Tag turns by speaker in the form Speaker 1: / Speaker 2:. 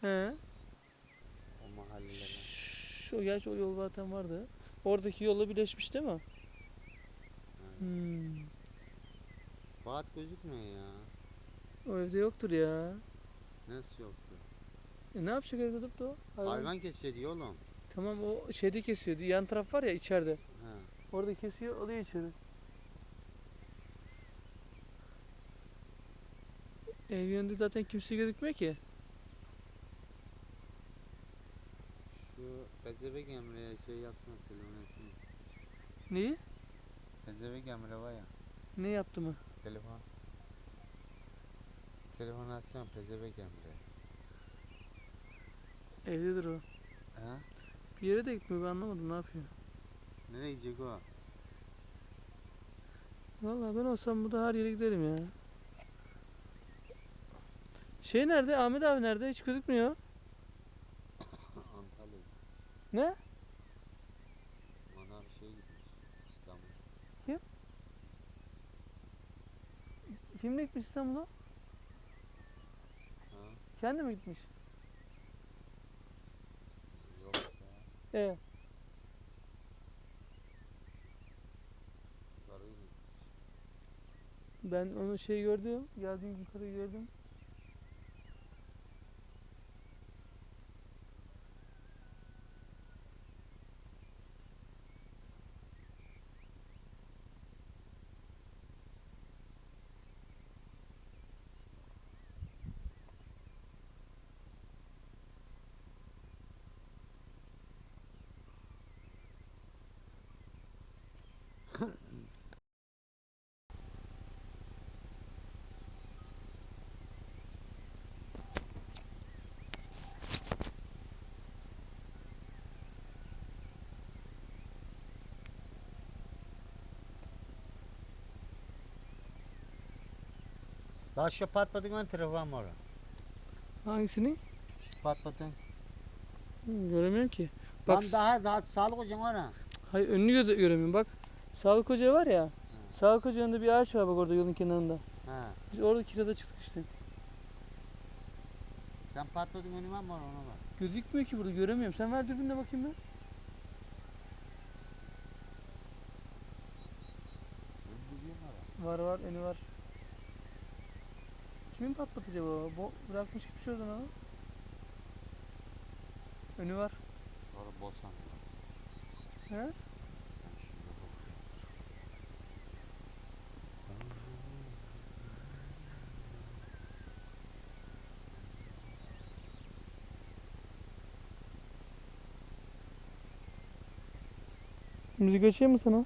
Speaker 1: He.
Speaker 2: O mahallelere.
Speaker 1: Şu gerçi o yol zaten vardı. Oradaki yolla birleşmiş değil mi? Hmm.
Speaker 2: Fuat gözükmüyor ya.
Speaker 1: O evde yoktur ya.
Speaker 2: Nasıl yoktu?
Speaker 1: E ne yapacak evde durup da o? Hayvan.
Speaker 2: Hayvan kesiyor diyor oğlum.
Speaker 1: Tamam o şeyde kesiyordu. Yan taraf var ya içeride.
Speaker 2: Ha.
Speaker 1: Orada kesiyor alıyor içeri. Ev yönünde zaten kimse gözükmüyor ki.
Speaker 2: Şu Bezebek Emre'ye şey yapsana telefon etsene.
Speaker 1: Neyi?
Speaker 2: Bezebek Emre var ya.
Speaker 1: Ne yaptı mı?
Speaker 2: Telefon. Telefon açsana Bezebek Emre.
Speaker 1: Evdedir o.
Speaker 2: Ha?
Speaker 1: Bir yere de gitmiyor ben anlamadım ne yapıyor.
Speaker 2: Nereye gidecek o?
Speaker 1: Vallahi ben olsam burada her yere giderim ya. Şey nerede? Ahmet abi nerede? Hiç gözükmüyor. Ne?
Speaker 2: Bana bir şey gitmiş. İstanbul.
Speaker 1: Kimle gitmiş İstanbul'a? Kendi mi gitmiş?
Speaker 2: Yok ya. Gitmiş.
Speaker 1: Ben onu şey gördüm. Geldiğim yukarı gördüm.
Speaker 2: Daha şu patladın ben telefon var.
Speaker 1: Hangisini?
Speaker 2: Şu patladın.
Speaker 1: Hı, göremiyorum ki. Bak
Speaker 2: Bak daha daha sağlık hocam ona.
Speaker 1: hayır önünü göze göremiyorum. Bak Sağlık Hoca var ya. Sağlık Hoca'nın bir ağaç var bak orada yolun kenarında.
Speaker 2: Ha.
Speaker 1: Biz orada kirada çıktık işte.
Speaker 2: Sen patladın önüme var ona bak.
Speaker 1: Gözükmüyor ki burada göremiyorum. Sen ver dürbünle bakayım ben. Var var önü var. Kimin patlatıcı bu? Bu bırakmış gitmiş oradan ama. Önü var.
Speaker 2: Sonra bosan.
Speaker 1: He? Müzik açayım mı sana?